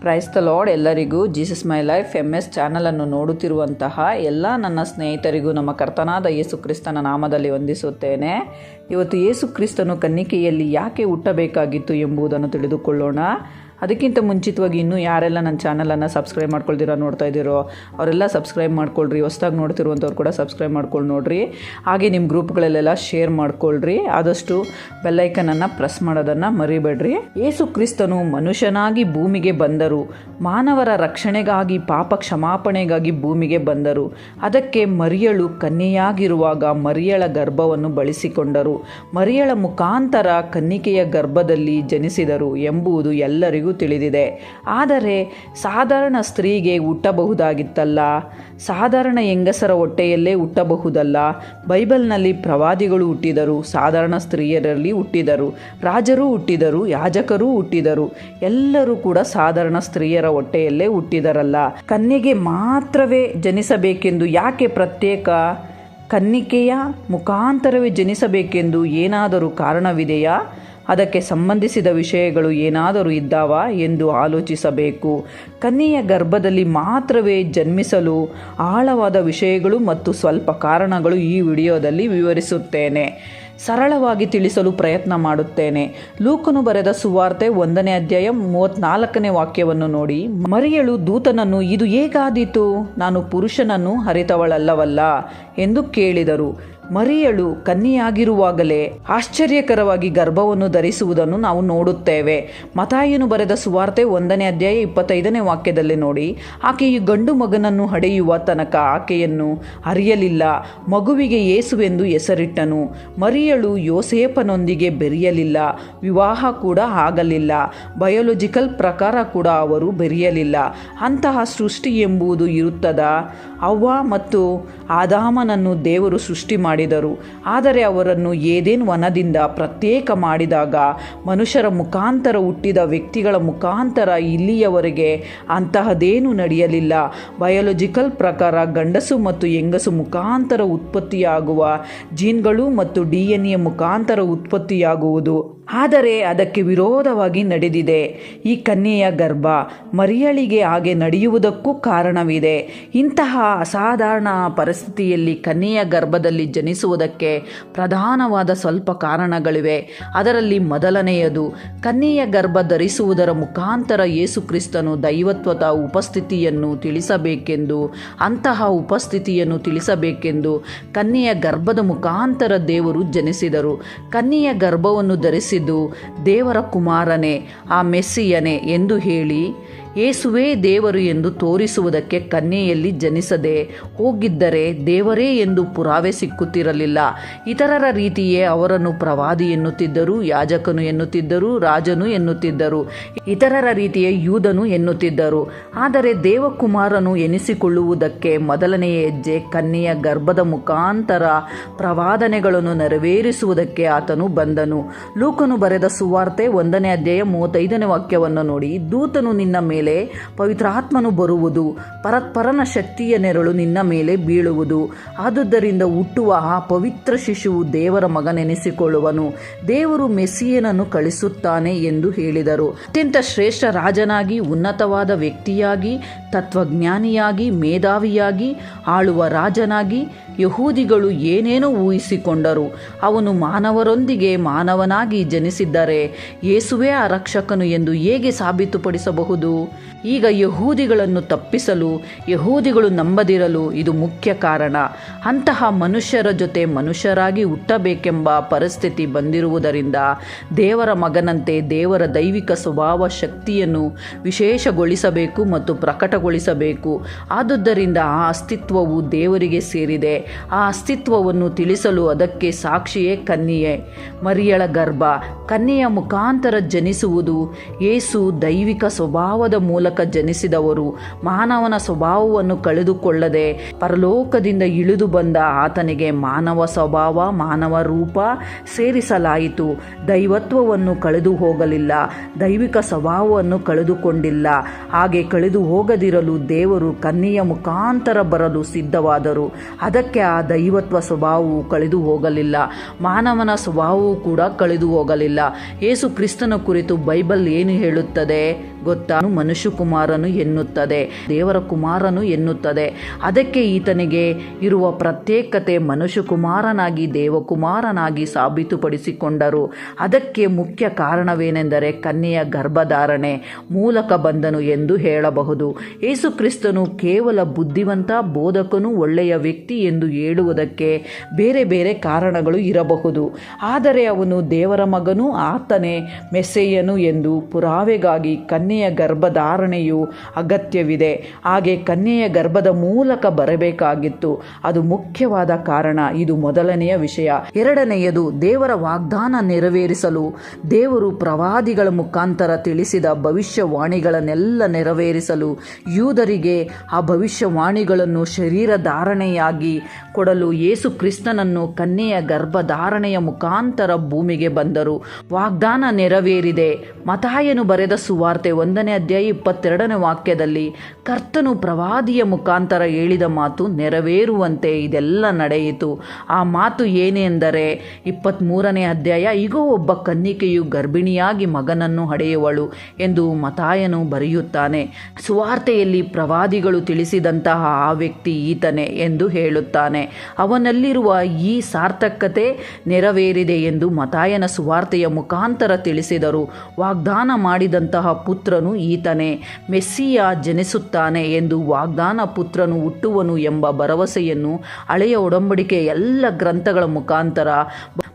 Price the lord ಎಲ್ಲರಿಗೂ Jesus my life M S ಚಾನಲನ್ನು ನೋಡುತ್ತಿರುವಂತಹ ಎಲ್ಲ ನನ್ನ ಸ್ನೇಹಿತರಿಗೂ ನಮ್ಮ ಕರ್ತನಾದ ಯೇಸು ಕ್ರಿಸ್ತನ ನಾಮದಲ್ಲಿ ವಂದಿಸುತ್ತೇನೆ. ಇವತ್ತು ಯೇಸು ಕ್ರಿಸ್ತನು ಕನ್ನಿಕೆಯಲ್ಲಿ ಯಾಕೆ ಹುಟ್ಟಬೇಕಾಗಿತ್ತು ಎಂಬುದನ್ನು ತಿಳಿದುಕೊಳ್ಳೋಣ. ಅದಕ್ಕಿಂತ ಮುಂಚಿತವಾಗಿ ಇನ್ನೂ ಯಾರೆಲ್ಲ ನನ್ನ ಚಾನಲನ್ನು ಸಬ್ಸ್ಕ್ರೈಬ್ ಮಾಡ್ಕೊಳ್ದಿರೋ, ನೋಡ್ತಾ ಇದ್ದೀರೋ, ಅವರೆಲ್ಲ ಸಬ್ಸ್ಕ್ರೈಬ್ ಮಾಡ್ಕೊಳ್ರಿ. ಹೊಸ್ದಾಗಿ ನೋಡ್ತಿರುವಂಥವ್ರು ಕೂಡ ಸಬ್ಸ್ಕ್ರೈಬ್ ಮಾಡ್ಕೊಂಡು ನೋಡ್ರಿ. ಹಾಗೆ ನಿಮ್ಮ ಗ್ರೂಪ್ಗಳಲ್ಲೆಲ್ಲ ಶೇರ್ ಮಾಡ್ಕೊಳ್ರಿ. ಆದಷ್ಟು ಬೆಲ್ಲೈಕನನ್ನು ಪ್ರೆಸ್ ಮಾಡೋದನ್ನು ಮರಿಬೇಡ್ರಿ. ಯೇಸು ಕ್ರಿಸ್ತನು ಮನುಷ್ಯನಾಗಿ ಭೂಮಿಗೆ ಬಂದರು. ಮಾನವರ ರಕ್ಷಣೆಗಾಗಿ, ಪಾಪ ಕ್ಷಮಾಪಣೆಗಾಗಿ ಭೂಮಿಗೆ ಬಂದರು. ಅದಕ್ಕೆ ಮರಿಯಳು ಕನ್ಯೆಯಾಗಿರುವಾಗ ಮರಿಯಳ ಗರ್ಭವನ್ನು ಬಳಸಿಕೊಂಡರು. ಮರಿಯಳ ಮುಖಾಂತರ ಕನ್ನಿಕೆಯ ಗರ್ಭದಲ್ಲಿ ಜನಿಸಿದರು ಎಂಬುದು ಎಲ್ಲರಿಗೂ ತಿಳಿದಿದೆ. ಆದರೆ ಸಾಧಾರಣ ಸ್ತ್ರೀಗೆ ಹುಟ್ಟಬಹುದಾಗಿತ್ತಲ್ಲ? ಸಾಧಾರಣ ಹೆಂಗಸರ ಹೊಟ್ಟೆಯಲ್ಲೇ ಹುಟ್ಟಬಹುದಲ್ಲ? ಬೈಬಲ್ನಲ್ಲಿ ಪ್ರವಾದಿಗಳು ಹುಟ್ಟಿದರು, ಸಾಧಾರಣ ಸ್ತ್ರೀಯರಲ್ಲಿ ಹುಟ್ಟಿದರು, ರಾಜರು ಹುಟ್ಟಿದರು, ಯಾಜಕರೂ ಹುಟ್ಟಿದರು. ಎಲ್ಲರೂ ಕೂಡ ಸಾಧಾರಣ ಸ್ತ್ರೀಯರ ಹೊಟ್ಟೆಯಲ್ಲೇ ಹುಟ್ಟಿದರಲ್ಲ. ಕನ್ಯೆಗೆ ಮಾತ್ರವೇ ಜನಿಸಬೇಕೆಂದು ಯಾಕೆ ಪ್ರತ್ಯೇಕ? ಕನ್ನಿಕೆಯ ಮುಖಾಂತರವೇ ಜನಿಸಬೇಕೆಂದು ಏನಾದರೂ ಕಾರಣವಿದೆಯಾ? ಅದಕ್ಕೆ ಸಂಬಂಧಿಸಿದ ವಿಷಯಗಳು ಏನಾದರೂ ಇದ್ದಾವ ಎಂದು ಆಲೋಚಿಸಬೇಕು. ಕನ್ಯೆಯ ಗರ್ಭದಲ್ಲಿ ಮಾತ್ರವೇ ಜನ್ಮಿಸಲು ಆಳವಾದ ವಿಷಯಗಳು ಮತ್ತು ಸ್ವಲ್ಪ ಕಾರಣಗಳು ಈ ವಿಡಿಯೋದಲ್ಲಿ ವಿವರಿಸುತ್ತೇನೆ. ಸರಳವಾಗಿ ತಿಳಿಸಲು ಪ್ರಯತ್ನ ಮಾಡುತ್ತೇನೆ. ಲೂಕನು ಬರೆದ ಸುವಾರ್ತೆ ಒಂದನೇ ಅಧ್ಯಾಯ ಮೂವತ್ನಾಲ್ಕನೇ ವಾಕ್ಯವನ್ನು ನೋಡಿ, ಮರಿಯಳು ದೂತನನ್ನು, ಇದು ಹೇಗಾದೀತು? ನಾನು ಪುರುಷನನ್ನು ಹರಿತವಳಲ್ಲವಲ್ಲ? ಎಂದು ಕೇಳಿದರು. ಮರಿಯಳು ಕನ್ನಿಯಾಗಿರುವಾಗಲೇ ಆಶ್ಚರ್ಯಕರವಾಗಿ ಗರ್ಭವನ್ನು ಧರಿಸುವುದನ್ನು ನಾವು ನೋಡುತ್ತೇವೆ. ಮತಾಯನು ಬರೆದ ಸುವಾರ್ತೆ ಒಂದನೇ ಅಧ್ಯಾಯ ಇಪ್ಪತ್ತೈದನೇ ವಾಕ್ಯದಲ್ಲಿ ನೋಡಿ, ಆಕೆಯು ಗಂಡು ಮಗನನ್ನು ಹಡೆಯುವ ತನಕ ಆಕೆಯನ್ನು ಅರಿಯಲಿಲ್ಲ. ಮಗುವಿಗೆ ಯೇಸುವೆಂದು ಹೆಸರಿಟ್ಟನು. ಮರಿಯಳು ಯೋಸೇಪನೊಂದಿಗೆ ಬೆರೆಯಲಿಲ್ಲ. ವಿವಾಹ ಕೂಡ ಆಗಲಿಲ್ಲ. ಬಯೋಲಜಿಕಲ್ ಪ್ರಕಾರ ಕೂಡ ಅವರು ಬೆರೆಯಲಿಲ್ಲ. ಅಂತಹ ಸೃಷ್ಟಿ ಎಂಬುದು ಇರುತ್ತದ? ಅವ್ವ ಮತ್ತು ಆದಾಮನನ್ನು ದೇವರು ಸೃಷ್ಟಿ ಮಾಡಿದರು. ಆದರೆ ಅವರನ್ನು ಏದೇನ್ ವನದಿಂದ ಪ್ರತ್ಯೇಕ ಮಾಡಿದಾಗ ಮನುಷ್ಯರ ಮುಖಾಂತರ ಹುಟ್ಟಿದ ವ್ಯಕ್ತಿಗಳ ಮುಖಾಂತರ ಇಲ್ಲಿಯವರೆಗೆ ಅಂತಹದೇನೂ ನಡೆಯಲಿಲ್ಲ. ಬಯಾಲಜಿಕಲ್ ಪ್ರಕಾರ ಗಂಡಸು ಮತ್ತು ಹೆಂಗಸು ಮುಖಾಂತರ ಉತ್ಪತ್ತಿಯಾಗುವ ಜೀನ್ಗಳು ಮತ್ತು ಡಿ ಎನ್ ಎ ಮುಖಾಂತರ ಉತ್ಪತ್ತಿಯಾಗುವುದು. ಆದರೆ ಅದಕ್ಕೆ ವಿರೋಧವಾಗಿ ನಡೆದಿದೆ. ಈ ಕನ್ಯೆಯ ಗರ್ಭ ಮರಿಯಳಿಗೆ ಹಾಗೆ ನಡೆಯುವುದಕ್ಕೂ ಕಾರಣವಿದೆ. ಇಂತಹ ಅಸಾಧಾರಣ ಪರಿಸ್ಥಿತಿಯಲ್ಲಿ ಕನ್ಯೆಯ ಗರ್ಭದಲ್ಲಿ ಜನಿಸುವುದಕ್ಕೆ ಪ್ರಧಾನವಾದ ಸ್ವಲ್ಪ ಕಾರಣಗಳಿವೆ. ಅದರಲ್ಲಿ ಮೊದಲನೆಯದು, ಕನ್ಯೆಯ ಗರ್ಭ ಧರಿಸುವುದರ ಮುಖಾಂತರ ಯೇಸು ಕ್ರಿಸ್ತನು ದೈವತ್ವದ ಉಪಸ್ಥಿತಿಯನ್ನು ತಿಳಿಸಬೇಕೆಂದು, ಅಂತಹ ಉಪಸ್ಥಿತಿಯನ್ನು ತಿಳಿಸಬೇಕೆಂದು ಕನ್ಯೆಯ ಗರ್ಭದ ಮುಖಾಂತರ ದೇವರು ಜನಿಸಿದರು. ಕನ್ಯೆಯ ಗರ್ಭವನ್ನು ಧರಿಸಿ ದೇವರ ಕುಮಾರನೇ ಆ ಮೆಸ್ಸಿಯನೇ ಎಂದು ಹೇಳಿ ಯೇಸುವೇ ದೇವರು ಎಂದು ತೋರಿಸುವುದಕ್ಕೆ ಕನ್ಯೆಯಲ್ಲಿ ಜನಿಸದೆ ಹೋಗಿದ್ದರೆ ದೇವರೇ ಎಂದು ಪುರಾವೆ ಸಿಕ್ಕುತ್ತಿರಲಿಲ್ಲ. ಇತರರ ರೀತಿಯೇ ಅವರನ್ನು ಪ್ರವಾದಿ ಎನ್ನುತ್ತಿದ್ದರು, ಯಾಜಕನು ಎನ್ನುತ್ತಿದ್ದರು, ರಾಜನು ಎನ್ನುತ್ತಿದ್ದರು. ಇತರರ ರೀತಿಯೇ ಯೂದನು ಎನ್ನುತ್ತಿದ್ದರು. ಆದರೆ ದೇವಕುಮಾರನು ಎನಿಸಿಕೊಳ್ಳುವುದಕ್ಕೆ ಮೊದಲನೆಯ ಹೆಜ್ಜೆ ಕನ್ಯೆಯ ಗರ್ಭದ ಮುಖಾಂತರ ಪ್ರವಾದನೆಗಳನ್ನು ನೆರವೇರಿಸುವುದಕ್ಕೆ ಆತನು ಬಂದನು. ಲೂಕನು ಬರೆದ ಸುವಾರ್ತೆ ಒಂದನೇ ಅಧ್ಯಾಯ ಮೂವತ್ತೈದನೇ ವಾಕ್ಯವನ್ನು ನೋಡಿ, ದೂತನು ನಿನ್ನ ಮೇಲೆ ಪವಿತ್ರಾತ್ಮನು ಬರುವುದು. ಪರತ್ಪರನ ಶಕ್ತಿಯ ನೆರಳು ನಿನ್ನ ಮೇಲೆ ಬೀಳುವುದು. ಆದುದರಿಂದ ಹುಟ್ಟುವ ಆ ಪವಿತ್ರ ಶಿಶುವು ದೇವರ ಮಗನೆನಿಸಿಕೊಳ್ಳುವನು. ದೇವರು ಮೆಸ್ಸಿಯನನ್ನು ಕಳಿಸುತ್ತಾನೆ ಎಂದು ಹೇಳಿದರು. ಅತ್ಯಂತ ಶ್ರೇಷ್ಠ ರಾಜನಾಗಿ, ಉನ್ನತವಾದ ವ್ಯಕ್ತಿಯಾಗಿ ತತ್ವಜ್ಞಾನಿಯಾಗಿ, ಮೇಧಾವಿಯಾಗಿ, ಆಳುವ ರಾಜನಾಗಿ ಯಹೂದಿಗಳು ಏನೇನೋ ಊಹಿಸಿಕೊಂಡರು, ಅವನು ಮಾನವರೊಂದಿಗೆ ಮಾನವನಾಗಿ ಜನಿಸಿದ್ದರೆ ಯೇಸುವೇ ಆ ರಕ್ಷಕನು ಎಂದು ಹೇಗೆ ಸಾಬೀತುಪಡಿಸಬಹುದು? ಈಗ ಯಹೂದಿಗಳನ್ನು ತಪ್ಪಿಸಲು, ಯಹೂದಿಗಳು ನಂಬದಿರಲು ಇದು ಮುಖ್ಯ ಕಾರಣ. ಅಂತಹ ಮನುಷ್ಯರ ಜೊತೆ ಮನುಷ್ಯರಾಗಿ ಹುಟ್ಟಬೇಕೆಂಬ ಪರಿಸ್ಥಿತಿ ಬಂದಿರುವುದರಿಂದ ದೇವರ ಮಗನಂತೆ ದೇವರ ದೈವಿಕ ಸ್ವಭಾವ ಶಕ್ತಿಯನ್ನು ವಿಶೇಷಗೊಳಿಸಬೇಕು ಮತ್ತು ಪ್ರಕಟಗೊಳಿಸಬೇಕು ಆದುದರಿಂದ ಆ ಅಸ್ತಿತ್ವವು ದೇವರಿಗೆ ಸೇರಿದೆ. ಆ ಅಸ್ತಿತ್ವವನ್ನು ತಿಳಿಸಲು ಅದಕ್ಕೆ ಸಾಕ್ಷಿಯೇ ಕನ್ನಿಯೇ ಮರಿಯಳ ಗರ್ಭ ಕನ್ಯೆಯ ಮುಖಾಂತರ ಜನಿಸುವುದು. ಏಸು ದೈವಿಕ ಸ್ವಭಾವದ ಮೂಲಕ ಜನಿಸಿದವರು. ಮಾನವನ ಸ್ವಭಾವವನ್ನು ಕಳೆದುಕೊಳ್ಳದೆ ಪರಲೋಕದಿಂದ ಇಳಿದು ಬಂದ ಆತನಿಗೆ ಮಾನವ ಸ್ವಭಾವ, ಮಾನವ ರೂಪ ಸೇರಿಸಲಾಯಿತು. ದೈವತ್ವವನ್ನು ಕಳೆದು ಹೋಗಲಿಲ್ಲ ದೈವಿಕ ಸ್ವಭಾವವನ್ನು ಕಳೆದುಕೊಂಡಿಲ್ಲ. ಹಾಗೆ ಕಳೆದು ಹೋಗದಿರಲು ದೇವರು ಕನ್ನಿಯ ಮುಖಾಂತರ ಬರಲು ಸಿದ್ಧವಾದರು. ಅದಕ್ಕೆ ಆ ದೈವತ್ವ ಸ್ವಭಾವವು ಕಳೆದು ಹೋಗಲಿಲ್ಲ. ಮಾನವನ ಸ್ವಭಾವವು ಕೂಡ ಕಳೆದು ಹೋಗಲಿಲ್ಲ. ಯೇಸು ಕ್ರಿಸ್ತನ ಕುರಿತು ಬೈಬಲ್ ಏನು ಹೇಳುತ್ತದೆ? ಗೊತ್ತಾ? ಮನುಷ್ಯ ಕುಮಾರನು ಎನ್ನುತ್ತದೆ. ದೇವರ ಕುಮಾರನು ಎನ್ನುತ್ತದೆ. ಅದಕ್ಕೆ ಈತನಿಗೆ ಇರುವ ಪ್ರತ್ಯೇಕತೆ ಮನುಷ್ಯ ಕುಮಾರನಾಗಿ ದೇವಕುಮಾರನಾಗಿ ಸಾಬೀತುಪಡಿಸಿಕೊಂಡರು. ಅದಕ್ಕೆ ಮುಖ್ಯ ಕಾರಣವೇನೆಂದರೆ ಕನ್ಯೆಯ ಗರ್ಭಧಾರಣೆ ಮೂಲಕ ಬಂದನು ಎಂದು ಹೇಳಬಹುದು. ಯೇಸು ಕ್ರಿಸ್ತನು ಕೇವಲ ಬುದ್ಧಿವಂತ, ಬೋಧಕನು ಒಳ್ಳೆಯ ವ್ಯಕ್ತಿ ಎಂದು ಹೇಳುವುದಕ್ಕೆ ಬೇರೆ ಬೇರೆ ಕಾರಣಗಳು ಇರಬಹುದು. ಆದರೆ ಅವನು ದೇವರ ಮಗನು ಆತನೇ ಮೆಸ್ಸೆಯನು ಎಂದು ಪುರಾವೆಗಾಗಿ ಕನ್ಯೆಯ ಗರ್ಭಧಾರಣೆಯು ಅಗತ್ಯವಿದೆ. ಹಾಗೆ ಕನ್ಯೆಯ ಗರ್ಭದ ಮೂಲಕ ಬರಬೇಕಾಗಿತ್ತು. ಅದು ಮುಖ್ಯವಾದ ಕಾರಣ. ಇದು ಮೊದಲನೆಯ ವಿಷಯ. ಎರಡನೆಯದು, ದೇವರ ವಾಗ್ದಾನ ನೆರವೇರಿಸಲು. ದೇವರು ಪ್ರವಾದಿಗಳ ಮುಖಾಂತರ ತಿಳಿಸಿದ ಭವಿಷ್ಯವಾಣಿಗಳನ್ನೆಲ್ಲ ನೆರವೇರಿಸಲು ಯೂದರಿಗೆ ಆ ಭವಿಷ್ಯವಾಣಿಗಳನ್ನು ಶರೀರ ಧಾರಣೆಯಾಗಿ ಕೊಡಲು ಯೇಸು ಕ್ರಿಸ್ತನನ್ನು ಕನ್ಯೆಯ ಗರ್ಭಧಾರಣೆಯ ಮುಖಾಂತರ ಭೂಮಿಗೆ ಬಂದರು. ವಾಗ್ದಾನ ನೆರವೇರಿದೆ. ಮತಾಯನು ಬರೆದ ಸುವಾರ್ತೆ ಒಂದನೇ ಅಧ್ಯಾಯ ಇಪ್ಪತ್ತೆರಡನೇ ವಾಕ್ಯದಲ್ಲಿ ಕರ್ತನು ಪ್ರವಾದಿಯ ಮುಖಾಂತರ ಹೇಳಿದ ಮಾತು ನೆರವೇರುವಂತೆ ಇದೆಲ್ಲ ನಡೆಯಿತು. ಆ ಮಾತು ಏನೆಂದರೆ ಇಪ್ಪತ್ತ್ಮೂರನೇ ಅಧ್ಯಾಯ ಈಗೋ ಒಬ್ಬ ಕನ್ನಿಕೆಯು ಗರ್ಭಿಣಿಯಾಗಿ ಮಗನನ್ನು ಹಡೆಯುವಳು ಎಂದು ಮತಾಯನು ಬರೆಯುತ್ತಾನೆ. ಸುವಾರ್ತೆಯಲ್ಲಿ ಪ್ರವಾದಿಗಳು ತಿಳಿಸಿದಂತಹ ಆ ವ್ಯಕ್ತಿ ಈತನೇ ಎಂದು ಹೇಳುತ್ತಾನೆ. ಅವನಲ್ಲಿರುವ ಈ ಸಾರ್ಥಕತೆ ನೆರವೇರಿದೆ ಎಂದು ಮತಾಯನ ಸುವಾರ್ತೆಯ ಮುಖಾಂತರ ತಿಳಿಸಿದರು. ವಾಗ್ದಾನ ಮಾಡಿದಂತಹ ಪುತ್ರನು ಈತನೇ. ಮೆಸ್ಸಿಯ ಜನಿಸುತ್ತಾನೆ ಎಂದು ವಾಗ್ದಾನ ಪುತ್ರನು ಹುಟ್ಟುವನು ಎಂಬ ಭರವಸೆಯನ್ನು ಹಳೆಯ ಒಡಂಬಡಿಕೆ ಎಲ್ಲ ಗ್ರಂಥಗಳ ಮುಖಾಂತರ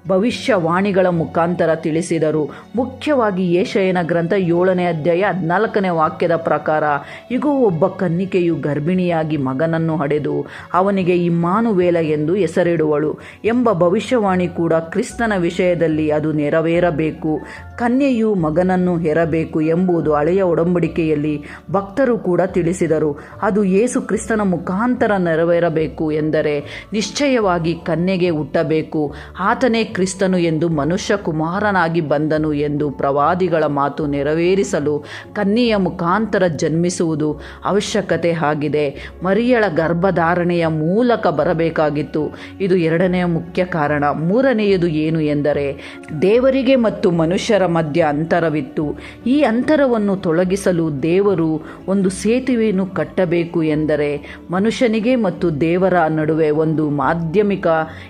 ಭವಿಷ್ಯವಾಣಿಗಳ ಮುಖಾಂತರ ತಿಳಿಸಿದರು. ಮುಖ್ಯವಾಗಿ ಏಷಯನ ಗ್ರಂಥ ಏಳನೇ ಅಧ್ಯಾಯ ಹದಿನಾಲ್ಕನೇ ವಾಕ್ಯದ ಪ್ರಕಾರ, ಇಗೋ, ಒಬ್ಬ ಕನ್ನಿಕೆಯು ಗರ್ಭಿಣಿಯಾಗಿ ಮಗನನ್ನು ಹಡೆದು ಅವನಿಗೆ ಇಮ್ಮಾನುವೇಲ ಎಂದು ಹೆಸರಿಡುವಳು ಎಂಬ ಭವಿಷ್ಯವಾಣಿ ಕೂಡ ಕ್ರಿಸ್ತನ ವಿಷಯದಲ್ಲಿ ಅದು ನೆರವೇರಬೇಕು. ಕನ್ಯೆಯು ಮಗನನ್ನು ಹೆರಬೇಕು ಎಂಬುದು ಹಳೆಯ ಒಡಂಬಡಿಕೆಯಲ್ಲಿ ಭಕ್ತರು ಕೂಡ ತಿಳಿಸಿದರು. ಅದು ಯೇಸು ಕ್ರಿಸ್ತನ ಮುಖಾಂತರ ನೆರವೇರಬೇಕು ಎಂದರೆ ನಿಶ್ಚಯವಾಗಿ ಕನ್ಯೆಗೆ ಹುಟ್ಟಬೇಕು. ಆತನೇ ಕ್ರಿಸ್ತನು ಎಂದು ಮನುಷ್ಯ ಕುಮಾರನಾಗಿ ಬಂದನು ಎಂದು ಪ್ರವಾದಿಗಳ ಮಾತು ನೆರವೇರಿಸಲು ಕನ್ನಿಯ ಮುಖಾಂತರ ಜನ್ಮಿಸುವುದು ಅವಶ್ಯಕತೆ ಆಗಿದೆ. ಮರಿಯಳ ಗರ್ಭಧಾರಣೆಯ ಮೂಲಕ ಬರಬೇಕಾಗಿತ್ತು. ಇದು ಎರಡನೆಯ ಮುಖ್ಯ ಕಾರಣ. ಮೂರನೆಯದು ಏನು ಎಂದರೆ, ದೇವರಿಗೆ ಮತ್ತು ಮನುಷ್ಯರ ಮಧ್ಯ ಅಂತರವಿತ್ತು. ಈ ಅಂತರವನ್ನು ತೊಲಗಿಸಲು ದೇವರು ಒಂದು ಸೇತುವೆಯನ್ನು ಕಟ್ಟಬೇಕು ಎಂದರೆ, ಮನುಷ್ಯನಿಗೆ ಮತ್ತು ದೇವರ ನಡುವೆ ಒಂದು ಮಾಧ್ಯಮಿಕ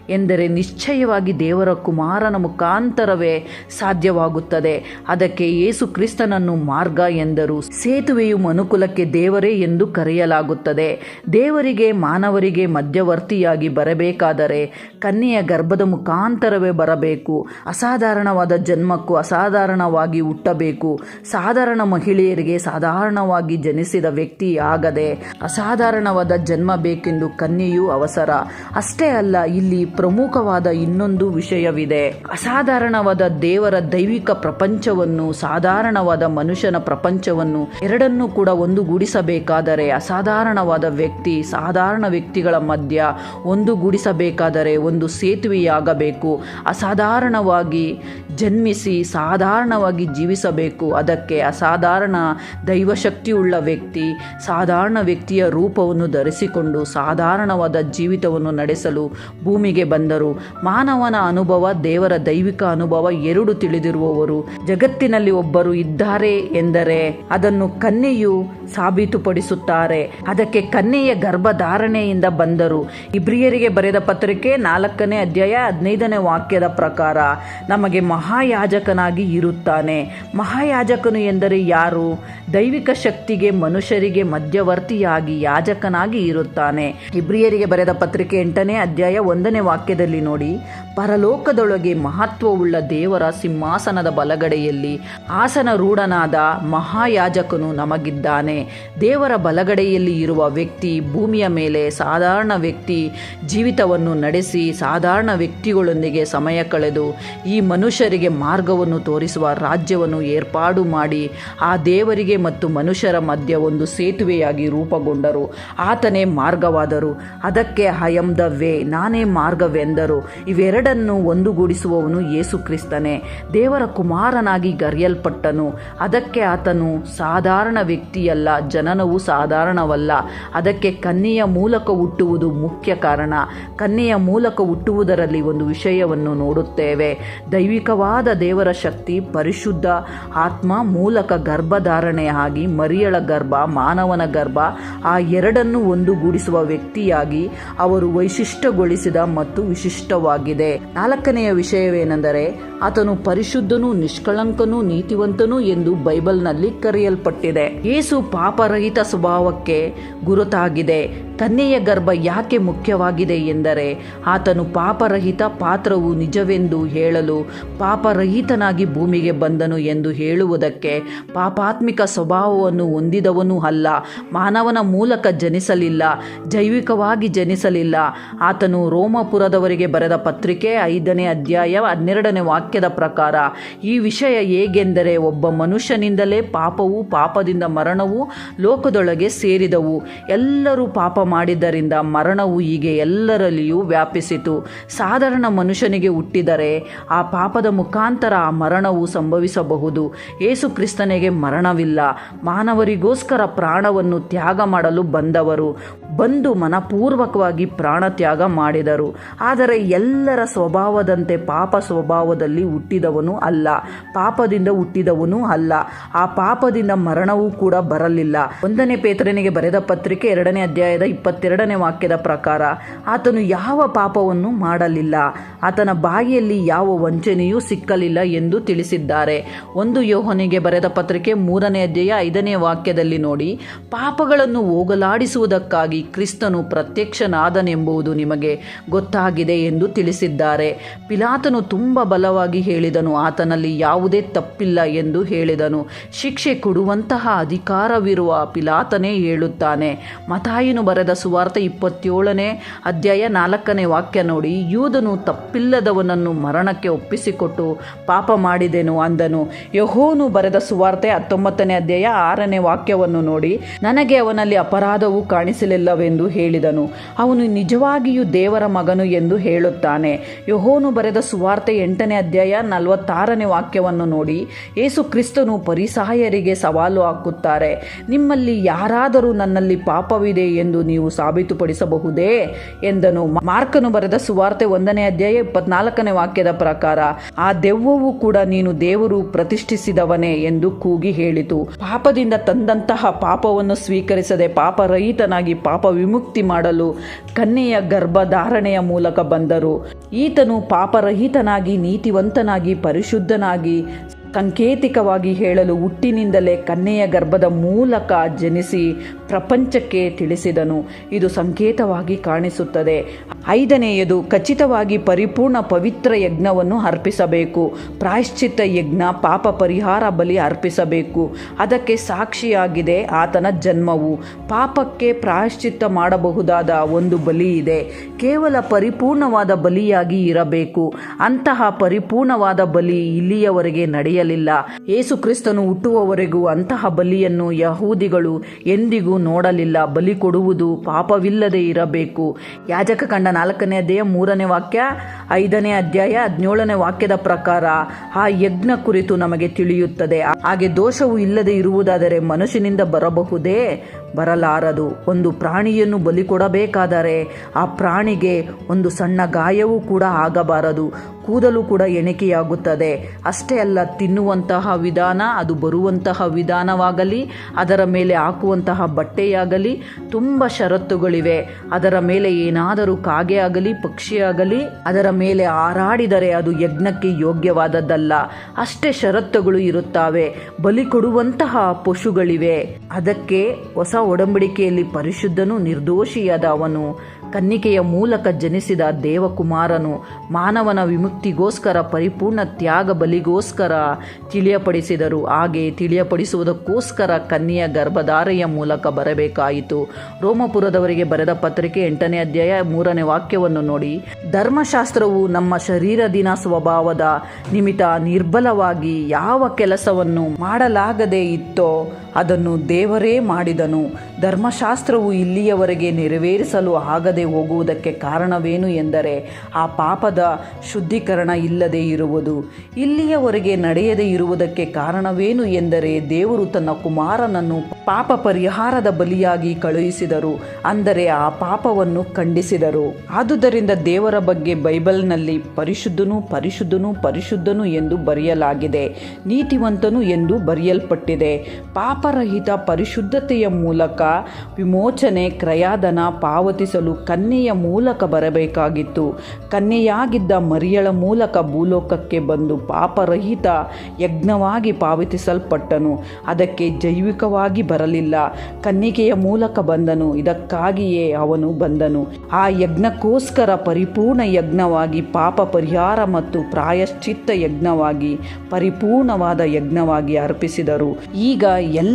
ಎಂದರೆ ನಿಶ್ಚಯವಾಗಿ ದೇವರ ಕುಮಾರನ ಮುಖಾಂತರವೇ ಸಾಧ್ಯವಾಗುತ್ತದೆ. ಅದಕ್ಕೆ ಯೇಸು ಕ್ರಿಸ್ತನನ್ನು ಮಾರ್ಗ ಎಂದರು. ಸೇತುವೆಯು ಮನುಕುಲಕ್ಕೆ ದೇವರೇ ಎಂದು ಕರೆಯಲಾಗುತ್ತದೆ. ದೇವರಿಗೆ, ಮಾನವರಿಗೆ ಮಧ್ಯವರ್ತಿಯಾಗಿ ಬರಬೇಕಾದರೆ ಕನ್ಯೆಯ ಗರ್ಭದ ಮುಖಾಂತರವೇ ಬರಬೇಕು. ಅಸಾಧಾರಣವಾದ ಜನ್ಮಕ್ಕೂ ಅಸಾಧಾರಣವಾಗಿ ಹುಟ್ಟಬೇಕು. ಸಾಧಾರಣ ಮಹಿಳೆಯರಿಗೆ ಸಾಧಾರಣವಾಗಿ ಜನಿಸಿದ ವ್ಯಕ್ತಿ ಆಗದೆ ಅಸಾಧಾರಣವಾದ ಜನ್ಮ ಬೇಕೆಂದು ಕನ್ಯೆಯು ಅವಸರ. ಅಷ್ಟೇ ಅಲ್ಲ, ಇಲ್ಲಿ ಪ್ರಮುಖವಾದ ಇನ್ನೊಂದು ವಿಷಯವಿದೆ ಅಸಾಧಾರಣವಾದ ದೇವರ ದೈವಿಕ ಪ್ರಪಂಚವನ್ನು, ಸಾಧಾರಣವಾದ ಮನುಷ್ಯನ ಪ್ರಪಂಚವನ್ನು ಎರಡನ್ನೂ ಕೂಡ ಒಂದುಗೂಡಿಸಬೇಕಾದರೆ, ಅಸಾಧಾರಣವಾದ ವ್ಯಕ್ತಿ, ಸಾಧಾರಣ ವ್ಯಕ್ತಿಗಳ ಮಧ್ಯ ಒಂದುಗೂಡಿಸಬೇಕಾದರೆ ಒಂದು ಸೇತುವೆಯಾಗಬೇಕು. ಅಸಾಧಾರಣವಾಗಿ ಜನ್ಮಿಸಿ, ಸಾಧಾರಣವಾಗಿ ಜೀವಿಸಬೇಕು. ಅದಕ್ಕೆ ಅಸಾಧಾರಣ ದೈವಶಕ್ತಿಯುಳ್ಳ ವ್ಯಕ್ತಿ, ಸಾಧಾರಣ ವ್ಯಕ್ತಿಯ ರೂಪವನ್ನು ಧರಿಸಿಕೊಂಡು ಸಾಧಾರಣವಾದ ಜೀವಿತವನ್ನು ನಡೆಸಲು ಭೂಮಿಗೆ ಬಂದರು. ಮಾನವನ ಅನುಭವ ದೇವರ ದೈವಿಕ ಅನುಭವ ಎರಡು ತಿಳಿದಿರುವವರು. ಜಗತ್ತಿನಲ್ಲಿ ಒಬ್ಬರು ಇದ್ದಾರೆ ಎಂದರೆ ಅದನ್ನು ಕನ್ಯೆಯು ಸಾಬೀತುಪಡಿಸುತ್ತಾರೆ. ಅದಕ್ಕೆ ಕನ್ಯೆಯ ಗರ್ಭಧಾರಣೆಯಿಂದ ಬಂದರು. ಇಬ್ರಿಯರಿಗೆ ಬರೆದ ಪತ್ರಿಕೆ ನಾಲ್ಕನೇ ಅಧ್ಯಾಯ ಹದಿನೈದನೇ ವಾಕ್ಯದ ಪ್ರಕಾರ, ನಮಗೆ ಮಹಾಯಾಜಕನಾಗಿ ಇರುತ್ತಾನೆ. ಮಹಾಯಾಜಕನು ಎಂದರೆ ಯಾರು? ದೈವಿಕ ಶಕ್ತಿಗೆ, ಮನುಷ್ಯರಿಗೆ ಮಧ್ಯವರ್ತಿಯಾಗಿ ಯಾಜಕನಾಗಿ ಇರುತ್ತಾನೆ. ಇಬ್ರಿಯರಿಗೆ ಬರೆದ ಪತ್ರಿಕೆ ಎಂಟನೇ ಅಧ್ಯಾಯ ಒಂದನೇ ವಾಕ್ಯದಲ್ಲಿ ನೋಡಿ ಪರಲೋಕದೊಳಗೆ ಮಹತ್ವವುಳ್ಳ ದೇವರ ಸಿಂಹಾಸನದ ಬಲಗಡೆಯಲ್ಲಿ ಆಸನ ರೂಢನಾದ ಮಹಾಯಾಜಕನು ನಮಗಿದ್ದಾನೆ. ದೇವರ ಬಲಗಡೆಯಲ್ಲಿ ಇರುವ ವ್ಯಕ್ತಿ ಭೂಮಿಯ ಮೇಲೆ ಸಾಧಾರಣ ವ್ಯಕ್ತಿ ಜೀವಿತವನ್ನು ನಡೆಸಿ ಸಾಧಾರಣ ವ್ಯಕ್ತಿಗಳೊಂದಿಗೆ ಸಮಯ ಕಳೆದು ಈ ಮನುಷ್ಯರಿಗೆ ಮಾರ್ಗವನ್ನು ತೋರಿಸುವ ರಾಜ್ಯವನ್ನು ಏರ್ಪಾಡು ಮಾಡಿ ಆ ದೇವರಿಗೆ ಮತ್ತು ಮನುಷ್ಯರ ಮಧ್ಯ ಒಂದು ಸೇತುವೆಯಾಗಿ ರೂಪುಗೊಂಡರು. ಆತನೇ ಮಾರ್ಗವಾದರು. ಅದಕ್ಕೆ ಹಯಂ ದ ವೇ, ನಾನೇ ಮಾರ್ಗವೆಂದರು. ಇವೆರಡನ್ನು ಒಂದುಗೂಡಿಸುವವನು ಯೇಸು ಕ್ರಿಸ್ತನೇ. ದೇವರ ಕುಮಾರನಾಗಿ ಗರಿಯಲ್ಪಟ್ಟನು. ಅದಕ್ಕೆ ಆತನು ಸಾಧಾರಣ ವ್ಯಕ್ತಿಯಲ್ಲ, ಜನನವು ಸಾಧಾರಣವಲ್ಲ. ಅದಕ್ಕೆ ಕನ್ಯೆಯ ಮೂಲಕ ಹುಟ್ಟುವುದು ಮುಖ್ಯ ಕಾರಣ. ಕನ್ಯೆಯ ಮೂಲಕ ಹುಟ್ಟುವುದರಲ್ಲಿ ಒಂದು ವಿಷಯವನ್ನು ನೋಡುತ್ತೇವೆ. ದೈವಿಕವಾದ ದೇವರ ಶಕ್ತಿ ಪರಿಶುದ್ಧ, ಆತ್ಮ ಮೂಲಕ ಗರ್ಭಧಾರಣೆ ಆಗಿ ಮರಿಯಳ ಗರ್ಭ, ಮಾನವನ ಗರ್ಭ, ಆ ಎರಡನ್ನು ಒಂದುಗೂಡಿಸುವ ವ್ಯಕ್ತಿಯಾಗಿ ಅವರು ವೈಶಿಷ್ಟ್ಯಗೊಳಿಸಿದ ಮತ್ತು ವಿಶಿಷ್ಟವಾಗಿದೆ. ನಾಲ್ಕನೆಯ ವಿಷಯವೇನೆಂದರೆ ಆತನು ಪರಿಶುದ್ಧನೂ ನಿಷ್ಕಳಂಕನೂ ನೀತಿವಂತನು ಎಂದು ಬೈಬಲ್ನಲ್ಲಿ ಕರೆಯಲ್ಪಟ್ಟಿದೆ. ಯೇಸು ಪಾಪರಹಿತ ಸ್ವಭಾವಕ್ಕೆ ಗುರುತಾಗಿದೆ. ಕನ್ಯೆಯ ಗರ್ಭ ಯಾಕೆ ಮುಖ್ಯವಾಗಿದೆ ಎಂದರೆ ಆತನು ಪಾಪರಹಿತ ಪಾತ್ರವು ನಿಜವೆಂದು ಹೇಳಲು ಪಾಪರಹಿತನಾಗಿ ಭೂಮಿಗೆ ಬಂದನು ಎಂದು ಹೇಳುವುದಕ್ಕೆ ಪಾಪಾತ್ಮಿಕ ಸ್ವಭಾವವನ್ನು ಹೊಂದಿದವನೂ ಅಲ್ಲ, ಮಾನವನ ಮೂಲಕ ಜನಿಸಲಿಲ್ಲ, ಜೈವಿಕವಾಗಿ ಜನಿಸಲಿಲ್ಲ. ಆತನು ರೋಮಪುರದವರಿಗೆ ಬರೆದ ಪತ್ರಿಕೆ ಐದನೇ ಅಧ್ಯಾಯ ಹನ್ನೆರಡನೇ ವಾಕ್ಯದ ಪ್ರಕಾರ ಈ ವಿಷಯ ಹೇಗೆಂದರೆ ಒಬ್ಬ ಮನುಷ್ಯನಿಂದಲೇ ಪಾಪವು, ಪಾಪದಿಂದ ಮರಣವು ಲೋಕದೊಳಗೆ ಸೇರಿದವು. ಎಲ್ಲರೂ ಪಾಪ ಮಾಡಿದ್ದರಿಂದ ಮರಣವು ಹೀಗೆ ಎಲ್ಲರಲ್ಲಿಯೂ ವ್ಯಾಪಿಸಿತು. ಸಾಧಾರಣ ಮನುಷ್ಯನಿಗೆ ಹುಟ್ಟಿದರೆ ಆ ಪಾಪದ ಮುಖಾಂತರ ಆ ಮರಣವು ಸಂಭವಿಸಬಹುದು. ಏಸು ಕ್ರಿಸ್ತನಿಗೆ ಮರಣವಿಲ್ಲ. ಮಾನವರಿಗೋಸ್ಕರ ಪ್ರಾಣವನ್ನು ತ್ಯಾಗ ಮಾಡಲು ಬಂದವರು. ಬಂದು ಮನಪೂರ್ವಕವಾಗಿ ಪ್ರಾಣ ತ್ಯಾಗ ಮಾಡಿದರು. ಆದರೆ ಎಲ್ಲರ ಸ್ವಭಾವದಂತೆ ಪಾಪ ಸ್ವಭಾವದಲ್ಲಿ ಹುಟ್ಟಿದವನು ಅಲ್ಲ, ಪಾಪದಿಂದ ಹುಟ್ಟಿದವನು ಅಲ್ಲ. ಆ ಪಾಪದಿಂದ ಮರಣವೂ ಕೂಡ ಬರಲಿಲ್ಲ. ಒಂದನೇ ಪೇತ್ರನಿಗೆ ಬರೆದ ಪತ್ರಿಕೆ ಎರಡನೇ ಅಧ್ಯಾಯದ ಇಪ್ಪತ್ತೆರಡನೇ ವಾಕ್ಯದ ಪ್ರಕಾರ, ಆತನು ಯಾವ ಪಾಪವನ್ನು ಮಾಡಲಿಲ್ಲ, ಆತನ ಬಾಯಿಯಲ್ಲಿ ಯಾವ ವಂಚನೆಯೂ ಸಿಕ್ಕಲಿಲ್ಲ ಎಂದು ತಿಳಿಸಿದ್ದಾರೆ. ಒಂದು ಯೋಹನಿಗೆ ಬರೆದ ಪತ್ರಿಕೆ ಮೂರನೇ ಅಧ್ಯಾಯ ಐದನೇ ವಾಕ್ಯದಲ್ಲಿ ನೋಡಿ, ಪಾಪಗಳನ್ನು ಹೋಗಲಾಡಿಸುವುದಕ್ಕಾಗಿ ಕ್ರಿಸ್ತನು ಪ್ರತ್ಯಕ್ಷನಾದನೆಂಬುದು ನಿಮಗೆ ಗೊತ್ತಾಗಿದೆ ಎಂದು ತಿಳಿಸಿದ್ದಾರೆ. ಪಿಲಾತನು ತುಂಬ ಬಲವಾಗಿ ಹೇಳಿದನು. ಆತನಲ್ಲಿ ಯಾವುದೇ ತಪ್ಪಿಲ್ಲ ಎಂದು ಹೇಳಿದನು. ಶಿಕ್ಷೆ ಕೊಡುವಂತಹ ಅಧಿಕಾರವಿರುವ ಪಿಲಾತನೇ ಹೇಳುತ್ತಾನೆ. ಮತಾಯಿನು ಬರೆದ ಸುವಾರ್ತೆ ಇಪ್ಪತ್ತೇಳನೇ ಅಧ್ಯಾಯ ನಾಲ್ಕನೇ ವಾಕ್ಯ ನೋಡಿ. ಯೂದನು ತಪ್ಪಿಲ್ಲದವನನ್ನು ಮರಣಕ್ಕೆ ಒಪ್ಪಿಸಿಕೊಟ್ಟು ಪಾಪ ಮಾಡಿದೆನು ಅಂದನು. ಯಹೋನು ಬರೆದ ಸುವಾರ್ತೆ ಹತ್ತೊಂಬತ್ತನೇ ಅಧ್ಯಾಯ ಆರನೇ ವಾಕ್ಯವನ್ನು ನೋಡಿ. ನನಗೆ ಅವನಲ್ಲಿ ಅಪರಾಧವು ಕಾಣಿಸಲಿಲ್ಲವೆಂದು ಹೇಳಿದನು. ಅವನು ನಿಜವಾಗಿಯೂ ದೇವರ ಮಗನು ಎಂದು ಹೇಳುತ್ತಾನೆ. ಯಹೋನು ಬರೆದ ಸುವಾರ್ತೆ ಎಂಟನೇ ನಲವತ್ತಾರನೇ ವಾಕ್ಯವನ್ನು ನೋಡಿ ಏಸು ಕ್ರಿಸ್ತನು ಪರಿಸಾಯರಿಗೆ ಸವಾಲು ಹಾಕುತ್ತಾರೆ. ನಿಮ್ಮಲ್ಲಿ ಯಾರಾದರೂ ನನ್ನಲ್ಲಿ ಪಾಪವಿದೆ ಎಂದು ನೀವು ಸಾಬೀತುಪಡಿಸಬಹುದೇ? ಎಂದನು. ಮಾರ್ಕನು ಬರೆದ ಸುವಾರ್ತೆ ಒಂದನೇ ಅಧ್ಯಾಯ ಇಪ್ಪತ್ನಾಲ್ಕನೇ ವಾಕ್ಯದ ಪ್ರಕಾರ, ಆ ದೆವ್ವವು ಕೂಡ ನೀನು ದೇವರು ಪ್ರತಿಷ್ಠಿಸಿದವನೇ ಎಂದು ಕೂಗಿ ಹೇಳಿತು. ಪಾಪದಿಂದ ತಂದಂತಹ ಪಾಪವನ್ನು ಸ್ವೀಕರಿಸದೆ ಪಾಪರಹಿತನಾಗಿ ಪಾಪ ವಿಮುಕ್ತಿ ಮಾಡಲು ಕನ್ಯೆಯ ಗರ್ಭಧಾರಣೆಯ ಮೂಲಕ ಬಂದರು. ಈತನು ಪಾಪರಹಿತನಾಗಿ ನೀತಿವಂತನಾಗಿ ಪರಿಶುದ್ಧನಾಗಿ ಸಾಂಕೇತಿಕವಾಗಿ ಹೇಳಲು ಹುಟ್ಟಿನಿಂದಲೇ ಕನ್ನೆಯ ಗರ್ಭದ ಮೂಲಕ ಜನಿಸಿ ಪ್ರಪಂಚಕ್ಕೆ ತಿಳಿಸಿದನು. ಇದು ಸಂಕೇತವಾಗಿ ಕಾಣಿಸುತ್ತದೆ. ಐದನೆಯದು, ಖಚಿತವಾಗಿ ಪರಿಪೂರ್ಣ ಪವಿತ್ರ ಯಜ್ಞವನ್ನು ಅರ್ಪಿಸಬೇಕು. ಪ್ರಾಯಶ್ಚಿತ್ತ ಯಜ್ಞ ಪಾಪ ಪರಿಹಾರ ಬಲಿ ಅರ್ಪಿಸಬೇಕು. ಅದಕ್ಕೆ ಸಾಕ್ಷಿಯಾಗಿದೆ ಆತನ ಜನ್ಮವು. ಪಾಪಕ್ಕೆ ಪ್ರಾಯಶ್ಚಿತ್ತ ಮಾಡಬಹುದಾದ ಒಂದು ಬಲಿ ಇದೆ. ಕೇವಲ ಪರಿಪೂರ್ಣವಾದ ಬಲಿಯಾಗಿ ಇರಬೇಕು. ಅಂತಹ ಪರಿಪೂರ್ಣವಾದ ಬಲಿ ಇಲ್ಲಿಯವರೆಗೆ ನಡೆಯಲಿಲ್ಲ. ಯೇಸು ಕ್ರಿಸ್ತನು ಹುಟ್ಟುವವರೆಗೂ ಅಂತಹ ಬಲಿಯನ್ನು ಯಹೂದಿಗಳು ಎಂದಿಗೂ ನೋಡಲಿಲ್ಲ. ಬಲಿ ಕೊಡುವುದು ಪಾಪವಿಲ್ಲದೆ ಇರಬೇಕು. ಯಾಜಕ ಕಂಡ ನಾಲ್ಕನೇ ಅಧ್ಯಾಯ ಮೂರನೇ ವಾಕ್ಯ, ಐದನೇ ಅಧ್ಯಾಯ ಹದಿನೇಳನೇ ವಾಕ್ಯದ ಪ್ರಕಾರ ಆ ಯಜ್ಞ ಕುರಿತು ನಮಗೆ ತಿಳಿಯುತ್ತದೆ. ಹಾಗೆ ದೋಷವು ಇಲ್ಲದೆ ಇರುವುದಾದರೆ ಮನುಷ್ಯನಿಂದ ಬರಬಹುದೇ? ಬರಲಾರದು. ಒಂದು ಪ್ರಾಣಿಯನ್ನು ಬಲಿ ಕೊಡಬೇಕಾದರೆ ಆ ಪ್ರಾಣಿಗೆ ಒಂದು ಸಣ್ಣ ಗಾಯವೂ ಕೂಡ ಆಗಬಾರದು. ಕೂದಲು ಕೂಡ ಎಣಿಕೆಯಾಗುತ್ತದೆ. ಅಷ್ಟೇ ಅಲ್ಲ, ತಿನ್ನುವಂತಹ ವಿಧಾನ, ಅದು ಬರುವಂತಹ ವಿಧಾನವಾಗಲಿ, ಅದರ ಮೇಲೆ ಹಾಕುವಂತಹ ಬಟ್ಟೆಯಾಗಲಿ, ತುಂಬ ಷರತ್ತುಗಳಿವೆ. ಅದರ ಮೇಲೆ ಏನಾದರೂ ಕಾಗೆ ಆಗಲಿ ಪಕ್ಷಿಯಾಗಲಿ ಅದರ ಮೇಲೆ ಹಾರಾಡಿದರೆ ಅದು ಯಜ್ಞಕ್ಕೆ ಯೋಗ್ಯವಾದದ್ದಲ್ಲ. ಅಷ್ಟೇ ಷರತ್ತುಗಳು ಇರುತ್ತವೆ. ಬಲಿ ಕೊಡುವಂತಹ ಪಶುಗಳಿವೆ. ಅದಕ್ಕೆ ಹೊಸ ಒಡಂಬಡಿಕೆಯಲ್ಲಿ ಪರಿಶುದ್ಧನು ನಿರ್ದೋಷಿಯಾದ ಅವನು ಕನ್ನಿಕೆಯ ಮೂಲಕ ಜನಿಸಿದ ದೇವಕುಮಾರನು ಮಾನವನ ವಿಮುಕ್ತಿಗೋಸ್ಕರ ಪರಿಪೂರ್ಣ ತ್ಯಾಗ ಬಲಿಗೋಸ್ಕರ ತಿಳಿಯಪಡಿಸಿದರು. ಹಾಗೆ ತಿಳಿಯಪಡಿಸುವುದಕ್ಕೋಸ್ಕರ ಕನ್ನಿಯ ಗರ್ಭಧಾರೆಯ ಮೂಲಕ ಬರಬೇಕಾಯಿತು. ರೋಮಪುರದವರಿಗೆ ಬರೆದ ಪತ್ರಿಕೆ ಎಂಟನೇ ಅಧ್ಯಾಯ ಮೂರನೇ ವಾಕ್ಯವನ್ನು ನೋಡಿ. ಧರ್ಮಶಾಸ್ತ್ರವು ನಮ್ಮ ಶರೀರದಿನ ಸ್ವಭಾವದ ನಿಮಿತ್ತ ನಿರ್ಬಲವಾಗಿ ಯಾವ ಕೆಲಸವನ್ನು ಮಾಡಲಾಗದೇ ಇತ್ತೋ ಅದನ್ನು ದೇವರೇ ಮಾಡಿದನು. ಧರ್ಮಶಾಸ್ತ್ರವು ಇಲ್ಲಿಯವರೆಗೆ ನೆರವೇರಿಸಲು ಆಗದೆ ಹೋಗುವುದಕ್ಕೆ ಕಾರಣವೇನು ಎಂದರೆ, ಆ ಪಾಪದ ಶುದ್ಧೀಕರಣ ಇಲ್ಲದೆ ಇರುವುದು. ಇಲ್ಲಿಯವರೆಗೆ ನಡೆಯದೇ ಇರುವುದಕ್ಕೆ ಕಾರಣವೇನು ಎಂದರೆ, ದೇವರು ತನ್ನ ಕುಮಾರನನ್ನು ಪಾಪ ಪರಿಹಾರದ ಬಲಿಯಾಗಿ ಕಳುಹಿಸಿದರು, ಅಂದರೆ ಆ ಪಾಪವನ್ನು ಖಂಡಿಸಿದರು. ಆದುದರಿಂದ ದೇವರ ಬಗ್ಗೆ ಬೈಬಲ್ನಲ್ಲಿ ಪರಿಶುದ್ಧನು ಪರಿಶುದ್ಧನು ಪರಿಶುದ್ಧನು ಎಂದು ಬರೆಯಲಾಗಿದೆ, ನೀತಿವಂತನು ಎಂದು ಬರೆಯಲ್ಪಟ್ಟಿದೆ. ಪಾಪರಹಿತ ಪರಿಶುದ್ಧತೆಯ ಮೂಲಕ ವಿಮೋಚನೆ ಕ್ರಯಾಧನ ಪಾವತಿಸಲು ಕನ್ಯೆಯ ಮೂಲಕ ಬರಬೇಕಾಗಿತ್ತು. ಕನ್ಯೆಯಾಗಿದ್ದ ಮರಿಯಳ ಮೂಲಕ ಭೂಲೋಕಕ್ಕೆ ಬಂದು ಪಾಪರಹಿತ ಯಜ್ಞವಾಗಿ ಪಾವತಿಸಲ್ಪಟ್ಟನು. ಅದಕ್ಕೆ ಜೈವಿಕವಾಗಿ ಬರಲಿಲ್ಲ. ಕನ್ನಿಕೆಯ ಮೂಲಕ ಬಂದನು. ಇದಕ್ಕಾಗಿಯೇ ಅವನು ಬಂದನು. ಆ ಯಜ್ಞಕ್ಕೋಸ್ಕರ ಪರಿಪೂರ್ಣ ಯಜ್ಞವಾಗಿ, ಪಾಪ ಪರಿಹಾರ ಮತ್ತು ಪ್ರಾಯಶ್ಚಿತ್ತ ಯಜ್ಞವಾಗಿ, ಪರಿಪೂರ್ಣವಾದ ಯಜ್ಞವಾಗಿ ಅರ್ಪಿಸಿದರು. ಈಗ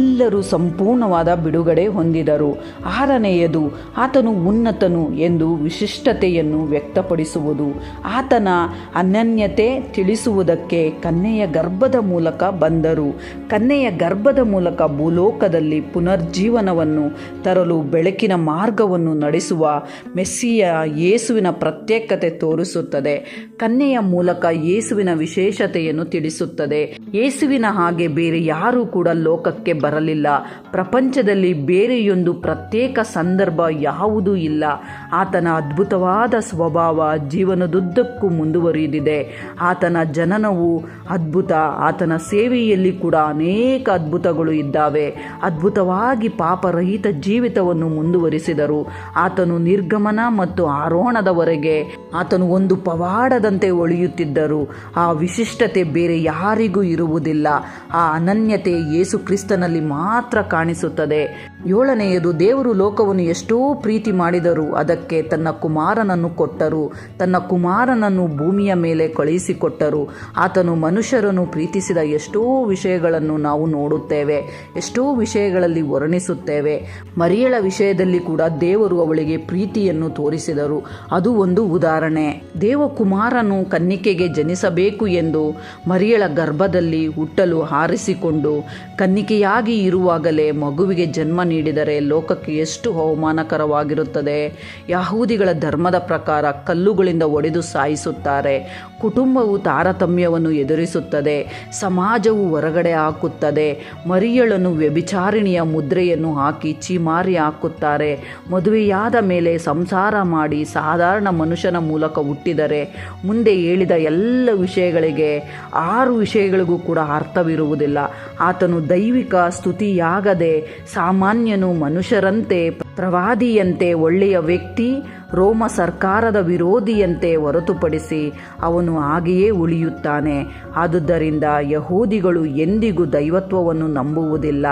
ಎಲ್ಲರೂ ಸಂಪೂರ್ಣವಾದ ಬಿಡುಗಡೆ ಹೊಂದಿದರು. ಆರನೆಯದು, ಆತನು ಉನ್ನತನು ಎಂದು ವಿಶಿಷ್ಟತೆಯನ್ನು ವ್ಯಕ್ತಪಡಿಸುವುದು. ಆತನ ಅನನ್ಯತೆ ತಿಳಿಸುವುದಕ್ಕೆ ಕನ್ನೆಯ ಗರ್ಭದ ಮೂಲಕ ಬಂದರು. ಕನ್ನೆಯ ಗರ್ಭದ ಮೂಲಕ ಭೂಲೋಕದಲ್ಲಿ ಪುನರ್ಜೀವನವನ್ನು ತರಲು ಬೆಳಕಿನ ಮಾರ್ಗವನ್ನು ನಡೆಸುವ ಮೆಸ್ಸಿಯ ಯೇಸುವಿನ ಪ್ರತ್ಯೇಕತೆ ತೋರಿಸುತ್ತದೆ. ಕನ್ನೆಯ ಮೂಲಕ ಯೇಸುವಿನ ವಿಶೇಷತೆಯನ್ನು ತಿಳಿಸುತ್ತದೆ. ಯೇಸುವಿನ ಹಾಗೆ ಬೇರೆ ಯಾರೂ ಕೂಡ ಲೋಕಕ್ಕೆ ಬರಲಿಲ್ಲ. ಪ್ರಪಂಚದಲ್ಲಿ ಬೇರೆಯೊಂದು ಪ್ರತ್ಯೇಕ ಸಂದರ್ಭ ಯಾವುದೂ ಇಲ್ಲ. ಆತನ ಅದ್ಭುತವಾದ ಸ್ವಭಾವ ಜೀವನದುದ್ದಕ್ಕೂ ಮುಂದುವರಿದಿದೆ. ಆತನ ಜನನವು ಅದ್ಭುತ. ಆತನ ಸೇವೆಯಲ್ಲಿ ಕೂಡ ಅನೇಕ ಅದ್ಭುತಗಳು ಇದ್ದಾವೆ. ಅದ್ಭುತವಾಗಿ ಪಾಪರಹಿತ ಜೀವಿತವನ್ನು ಮುಂದುವರಿಸಿದರು. ಆತನು ನಿರ್ಗಮನ ಮತ್ತು ಆರೋಹಣದವರೆಗೆ ಆತನು ಒಂದು ಪವಾಡದಂತೆ ಒಳಿಯುತ್ತಿದ್ದರು. ಆ ವಿಶಿಷ್ಟತೆ ಬೇರೆ ಯಾರಿಗೂ ಇರುವುದಿಲ್ಲ. ಆ ಅನನ್ಯತೆ ಯೇಸು ಕ್ರಿಸ್ತನಲ್ಲಿ ಮಾತ್ರ ಕಾಣಿಸುತ್ತದೆ. ಏಳನೆಯದು, ದೇವರು ಲೋಕವನ್ನು ಎಷ್ಟೋ ಪ್ರೀತಿ ಮಾಡಿದರು ಅದಕ್ಕೆ ತನ್ನ ಕುಮಾರನನ್ನು ಕೊಟ್ಟರು. ತನ್ನ ಕುಮಾರನನ್ನು ಭೂಮಿಯ ಮೇಲೆ ಕಳುಹಿಸಿಕೊಟ್ಟರು. ಆತನು ಮನುಷ್ಯರನ್ನು ಪ್ರೀತಿಸಿದ ಎಷ್ಟೋ ವಿಷಯಗಳನ್ನು ನಾವು ನೋಡುತ್ತೇವೆ, ಎಷ್ಟೋ ವಿಷಯಗಳಲ್ಲಿ ವರ್ಣಿಸುತ್ತೇವೆ. ಮರಿಯಳ ವಿಷಯದಲ್ಲಿ ಕೂಡ ದೇವರು ಅವಳಿಗೆ ಪ್ರೀತಿಯನ್ನು ತೋರಿಸಿದರು. ಅದು ಒಂದು ಉದಾಹರಣೆ. ದೇವಕುಮಾರನು ಕನ್ನಿಕೆಗೆ ಜನಿಸಬೇಕು ಎಂದು ಮರಿಯಳ ಗರ್ಭದಲ್ಲಿ ಹುಟ್ಟಲು ಹಾರಿಸಿಕೊಂಡು ಕನ್ನಿಕೆಯಾಗಿ ಇರುವಾಗಲೇ ಮಗುವಿಗೆ ಜನ್ಮ ನೀಡಿದರೆ ಲೋಕಕ್ಕೆ ಎಷ್ಟು ಅವಮಾನಕರವಾಗಿರುತ್ತದೆ. ಯಹೂದಿಗಳ ಧರ್ಮದ ಪ್ರಕಾರ ಕಲ್ಲುಗಳಿಂದ ಒಡೆದು ಸಾಯಿಸುತ್ತಾರೆ. ಕುಟುಂಬವು ತಾರತಮ್ಯವನ್ನು ಎದುರಿಸುತ್ತದೆ, ಸಮಾಜವು ಹೊರಗಡೆ ಹಾಕುತ್ತದೆ. ಮರಿಯಳನ್ನು ವ್ಯಭಿಚಾರಿಣಿಯ ಮುದ್ರೆಯನ್ನು ಹಾಕಿ ಚೀಮಾರಿ ಹಾಕುತ್ತಾರೆ. ಮದುವೆಯಾದ ಮೇಲೆ ಸಂಸಾರ ಮಾಡಿ ಸಾಧಾರಣ ಮನುಷ್ಯನ ಮೂಲಕ ಹುಟ್ಟಿದರೆ ಮುಂದೆ ಹೇಳಿದ ಎಲ್ಲ ವಿಷಯಗಳಿಗೆ, ಆರು ವಿಷಯಗಳಿಗೂ ಕೂಡ ಅರ್ಥವಿರುವುದಿಲ್ಲ. ಆತನು ದೈವಿಕ ಸ್ತುತಿಯಾಗದೆ ಸಾಮಾನ್ಯನು ಮನುಷ್ಯರಂತೆ ಪ್ರವಾದಿಯಂತೆ ಒಳ್ಳೆಯ ವ್ಯಕ್ತಿ ರೋಮ ಸರ್ಕಾರದ ವಿರೋಧಿಯಂತೆ ಹೊರತುಪಡಿಸಿ ಅವನು ಹಾಗೆಯೇ ಉಳಿಯುತ್ತಾನೆ. ಆದುದರಿಂದ ಯಹೂದಿಗಳು ಎಂದಿಗೂ ದೈವತ್ವವನ್ನು ನಂಬುವುದಿಲ್ಲ.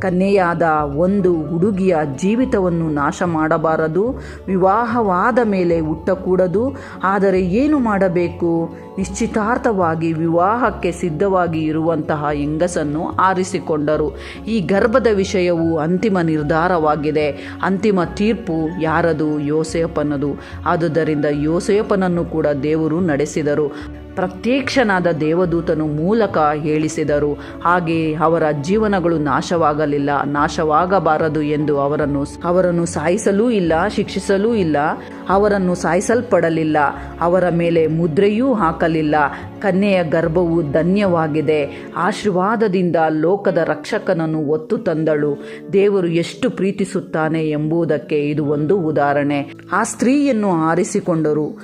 ಕನ್ಯೆಯಾದ ಒಂದು ಹುಡುಗಿಯ ಜೀವಿತವನ್ನು ನಾಶ ಮಾಡಬಾರದು ವಿವಾಹವಾದ ಮೇಲೆ ಹುಟ್ಟಕೂಡದು. ಆದರೆ ಏನು ಮಾಡಬೇಕು? ನಿಶ್ಚಿತಾರ್ಥವಾಗಿ ವಿವಾಹಕ್ಕೆ ಸಿದ್ಧವಾಗಿ ಇರುವಂತಹ ಹೆಂಗಸನ್ನು ಆರಿಸಿಕೊಂಡರು. ಈ ಗರ್ಭದ ವಿಷಯವು ಅಂತಿಮ ನಿರ್ಧಾರವಾಗಿದೆ. ಅಂತಿಮ ತೀರ್ಪು ಯಾರದು? ಯೋಸೇಪನದು ಆದುದರಿಂದ ಯೋಸೇಪನನ್ನು ಕೂಡ ದೇವರು ನಡೆಸಿದರು. ಪ್ರತ್ಯಕ್ಷನಾದ ದೇವದೂತನು ಮೂಲಕ ಹೇಳಿಸಿದರು. ಹಾಗೆ ಅವರ ಜೀವನಗಳು ನಾಶವಾಗಲಿಲ್ಲ, ನಾಶವಾಗಬಾರದು ಎಂದು ಅವರನ್ನು ಅವರನ್ನು ಸಾಯಿಸಲೂ ಇಲ್ಲ, ಶಿಕ್ಷಿಸಲೂ ಇಲ್ಲ, ಅವರನ್ನು ಸಾಯಿಸಲ್ಪಡಲಿಲ್ಲ. ಅವರ ಮೇಲೆ ಮುದ್ರೆಯೂ ಹಾಕಲಿಲ್ಲ. ಕನ್ಯೆಯ ಗರ್ಭವು ಧನ್ಯವಾಗಿದೆ. ಆಶೀರ್ವಾದದಿಂದ ಲೋಕದ ರಕ್ಷಕನನ್ನು ಒತ್ತು ತಂದಳು. ದೇವರು ಎಷ್ಟು ಪ್ರೀತಿಸುತ್ತಾನೆ ಎಂಬುದಕ್ಕೆ ಇದು ಒಂದು ಉದಾಹರಣೆ. ಆ ಸ್ತ್ರೀಯನ್ನು ಆರಿಸಿಕೊಂಡರು.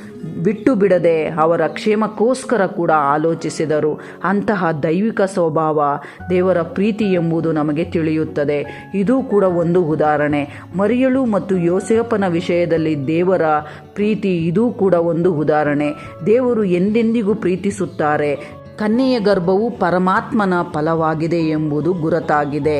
ಬಿಟ್ಟು ಬಿಡದೆ ಅವರ ಕ್ಷೇಮಕ್ಕೋಸ್ಕರ ಕೂಡ ಆಲೋಚಿಸಿದರು. ಅಂತಹ ದೈವಿಕ ಸ್ವಭಾವ ದೇವರ ಪ್ರೀತಿ ಎಂಬುದು ನಮಗೆ ತಿಳಿಯುತ್ತದೆ. ಇದು ಕೂಡ ಒಂದು ಉದಾಹರಣೆ. ಮರಿಯಳು ಮತ್ತು ಯೋಸೇಪನ ವಿಷಯದಲ್ಲಿ ದೇವರ ಪ್ರೀತಿ ಇದು ಕೂಡ ಒಂದು ಉದಾಹರಣೆ. ದೇವರು ಎಂದೆಂದಿಗೂ ಪ್ರೀತಿಸುತ್ತಾರೆ. ಕನ್ಯೆಯ ಗರ್ಭವು ಪರಮಾತ್ಮನ ಫಲವಾಗಿದೆ ಎಂಬುದು ಗುರುತಾಗಿದೆ.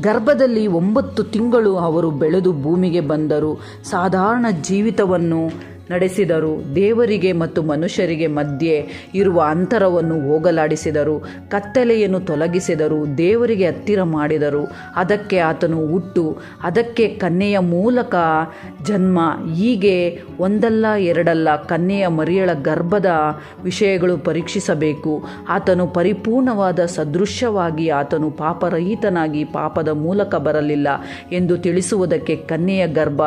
ಗರ್ಭದಲ್ಲಿ ಒಂಬತ್ತು ತಿಂಗಳು ಅವರು ಬೆಳೆದು ಭೂಮಿಗೆ ಬಂದರು. ಸಾಧಾರಣ ಜೀವಿತವನ್ನು ನಡೆಸಿದರು. ದೇವರಿಗೆ ಮತ್ತು ಮನುಷ್ಯರಿಗೆ ಮಧ್ಯೆ ಇರುವ ಅಂತರವನ್ನು ಹೋಗಲಾಡಿಸಿದರು. ಕತ್ತಲೆಯನ್ನು ತೊಲಗಿಸಿದರು. ದೇವರಿಗೆ ಹತ್ತಿರ ಮಾಡಿದರು. ಅದಕ್ಕೆ ಆತನು ಹುಟ್ಟು. ಅದಕ್ಕೆ ಕನ್ಯೆಯ ಮೂಲಕ ಜನ್ಮ. ಹೀಗೆ ಒಂದಲ್ಲ ಎರಡಲ್ಲ ಕನ್ಯೆಯ ಮರಿಯಳ ಗರ್ಭದ ವಿಷಯಗಳು ಪರೀಕ್ಷಿಸಬೇಕು. ಆತನು ಪರಿಪೂರ್ಣವಾದ ಸದೃಶ್ಯವಾಗಿ ಆತನು ಪಾಪರಹಿತನಾಗಿ ಪಾಪದ ಮೂಲಕ ಬರಲಿಲ್ಲ ಎಂದು ತಿಳಿಸುವುದಕ್ಕೆ ಕನ್ಯೆಯ ಗರ್ಭ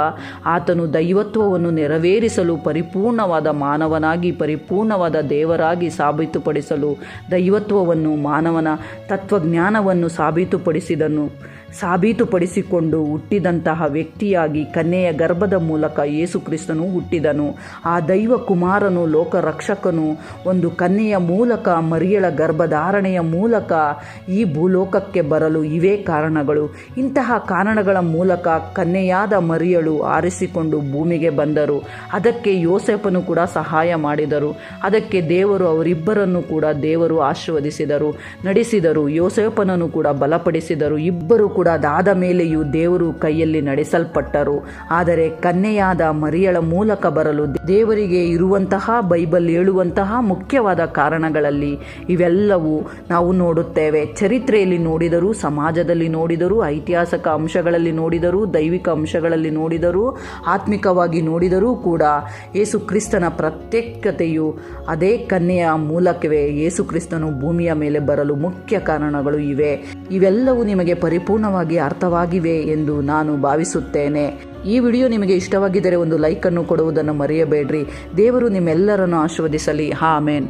ಆತನು ದೈವತ್ವವನ್ನು ನೆರವೇರಿಸಲು ಪರಿಪೂರ್ಣವಾದ ಮಾನವನಾಗಿ ಪರಿಪೂರ್ಣವಾದ ದೇವರಾಗಿ ಸಾಬೀತುಪಡಿಸಲು ದೈವತ್ವವನ್ನು ಮಾನವನ ತತ್ವಜ್ಞಾನವನ್ನು ಸಾಬೀತುಪಡಿಸಿದನು. ಸಾಬೀತುಪಡಿಸಿಕೊಂಡು ಹುಟ್ಟಿದಂತಹ ವ್ಯಕ್ತಿಯಾಗಿ ಕನ್ಯೆಯ ಗರ್ಭದ ಮೂಲಕ ಯೇಸು ಕ್ರಿಸ್ತನು ಹುಟ್ಟಿದನು. ಆ ದೈವ ಕುಮಾರನು, ಲೋಕರಕ್ಷಕನು, ಒಂದು ಕನ್ಯೆಯ ಮೂಲಕ, ಮರಿಯಳ ಗರ್ಭಧಾರಣೆಯ ಮೂಲಕ ಈ ಭೂಲೋಕಕ್ಕೆ ಬರಲು ಇವೇ ಕಾರಣಗಳು. ಇಂತಹ ಕಾರಣಗಳ ಮೂಲಕ ಕನ್ಯೆಯಾದ ಮರಿಯಳು ಆರಿಸಿಕೊಂಡು ಭೂಮಿಗೆ ಬಂದರು. ಅದಕ್ಕೆ ಯೋಸೆಫನು ಕೂಡ ಸಹಾಯ ಮಾಡಿದರು. ಅದಕ್ಕೆ ದೇವರು ಅವರಿಬ್ಬರನ್ನು ಕೂಡ ದೇವರು ಆಶೀರ್ವದಿಸಿದರು, ನಡೆಸಿದರು. ಯೋಸೆಫನನ್ನು ಕೂಡ ಬಲಪಡಿಸಿದರು. ಇಬ್ಬರು ಕೂಡ ಅದಾದ ಮೇಲೆಯೂ ದೇವರು ಕೈಯಲ್ಲಿ ನಡೆಸಲ್ಪಟ್ಟರು. ಆದರೆ ಕನ್ಯೆಯಾದ ಮರಿಯಳ ಮೂಲಕ ಬರಲು ದೇವರಿಗೆ ಇರುವಂತಹ, ಬೈಬಲ್ ಹೇಳುವಂತಹ ಮುಖ್ಯವಾದ ಕಾರಣಗಳಲ್ಲಿ ಇವೆಲ್ಲವೂ ನಾವು ನೋಡುತ್ತೇವೆ. ಚರಿತ್ರೆಯಲ್ಲಿ ನೋಡಿದರೂ, ಸಮಾಜದಲ್ಲಿ ನೋಡಿದರೂ, ಐತಿಹಾಸಿಕ ಅಂಶಗಳಲ್ಲಿ ನೋಡಿದರೂ, ದೈವಿಕ ಅಂಶಗಳಲ್ಲಿ ನೋಡಿದರೂ, ಆತ್ಮಿಕವಾಗಿ ನೋಡಿದರೂ ಕೂಡ ಯೇಸು ಕ್ರಿಸ್ತನ ಪ್ರತ್ಯೇಕತೆಯು ಅದೇ ಕನ್ಯೆಯ ಮೂಲಕವೇ ಯೇಸು ಕ್ರಿಸ್ತನು ಭೂಮಿಯ ಮೇಲೆ ಬರಲು ಮುಖ್ಯ ಕಾರಣಗಳು ಇವೆ. ಇವೆಲ್ಲವೂ ನಿಮಗೆ ಪರಿಪೂರ್ಣವಾಗಿ ಅರ್ಥವಾಗಿವೆ ಎಂದು ನಾನು ಭಾವಿಸುತ್ತೇನೆ. ಈ ವಿಡಿಯೋ ನಿಮಗೆ ಇಷ್ಟವಾಗಿದ್ದರೆ ಒಂದು ಲೈಕನ್ನು ಕೊಡುವುದನ್ನು ಮರೆಯಬೇಡ್ರಿ. ದೇವರು ನಿಮ್ಮೆಲ್ಲರನ್ನು ಆಶೀರ್ವದಿಸಲಿ. ಆಮೇನ್.